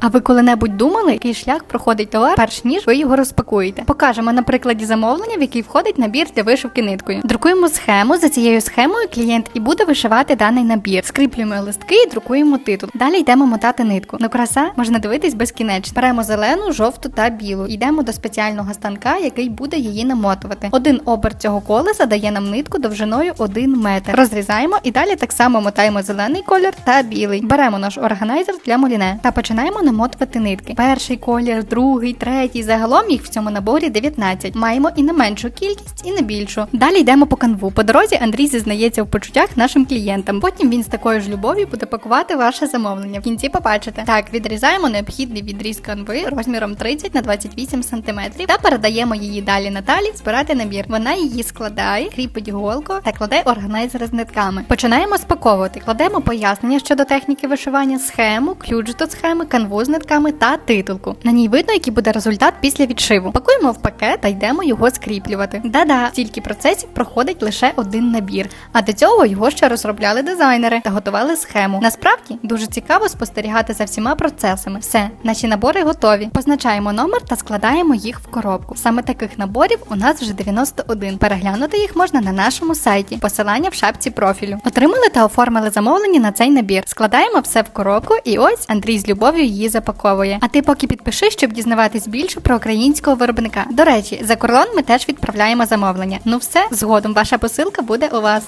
А ви коли-небудь думали, який шлях проходить товар, перш ніж ви його розпакуєте? Покажемо на прикладі замовлення, в який входить набір для вишивки ниткою. Друкуємо схему. За цією схемою клієнт і буде вишивати даний набір. Скріплюємо листки і друкуємо титул. Далі йдемо мотати нитку. Ну краса можна дивитись безкінечно. Беремо зелену, жовту та білу. Йдемо до спеціального станка, який буде її намотувати. Один оберт цього колеса дає нам нитку довжиною 1 метр. Розрізаємо і далі так само мотаємо зелений колір та білий. Беремо наш органайзер для моліне та починаємо намотувати нитки. Перший колір, другий, третій. Загалом їх в цьому наборі 19. Маємо і на меншу кількість, і на більшу. Далі йдемо по канву. По дорозі Андрій зізнається в почуттях нашим клієнтам. Потім він з такою ж любов'ю буде пакувати ваше замовлення. В кінці побачите. Так, відрізаємо необхідний відріз канви розміром 30 на 28 см та передаємо її далі Наталі збирати набір. Вона її складає, кріпить голку та кладе органайзер з нитками. Починаємо спаковувати. Кладемо пояснення щодо техніки вишивання, схему, ключ до схеми, канву з та титулку. На ній видно, який буде результат після відшиву. Пакуємо в пакет та йдемо його скріплювати. Да-да, стільки процесів проходить лише один набір. А до цього його ще розробляли дизайнери та готували схему. Насправді дуже цікаво спостерігати за всіма процесами. Все, наші набори готові. Позначаємо номер та складаємо їх в коробку. Саме таких наборів у нас вже 91. Переглянути їх можна на нашому сайті. Посилання в шапці профілю. Отримали та оформили замовлення на цей набір. Складаємо все в коробку, і ось Андрій з любов'ю її запаковує. А ти поки підпиши, щоб дізнаватись більше про українського виробника. До речі, за кордон ми теж відправляємо замовлення. Ну все, згодом ваша посилка буде у вас.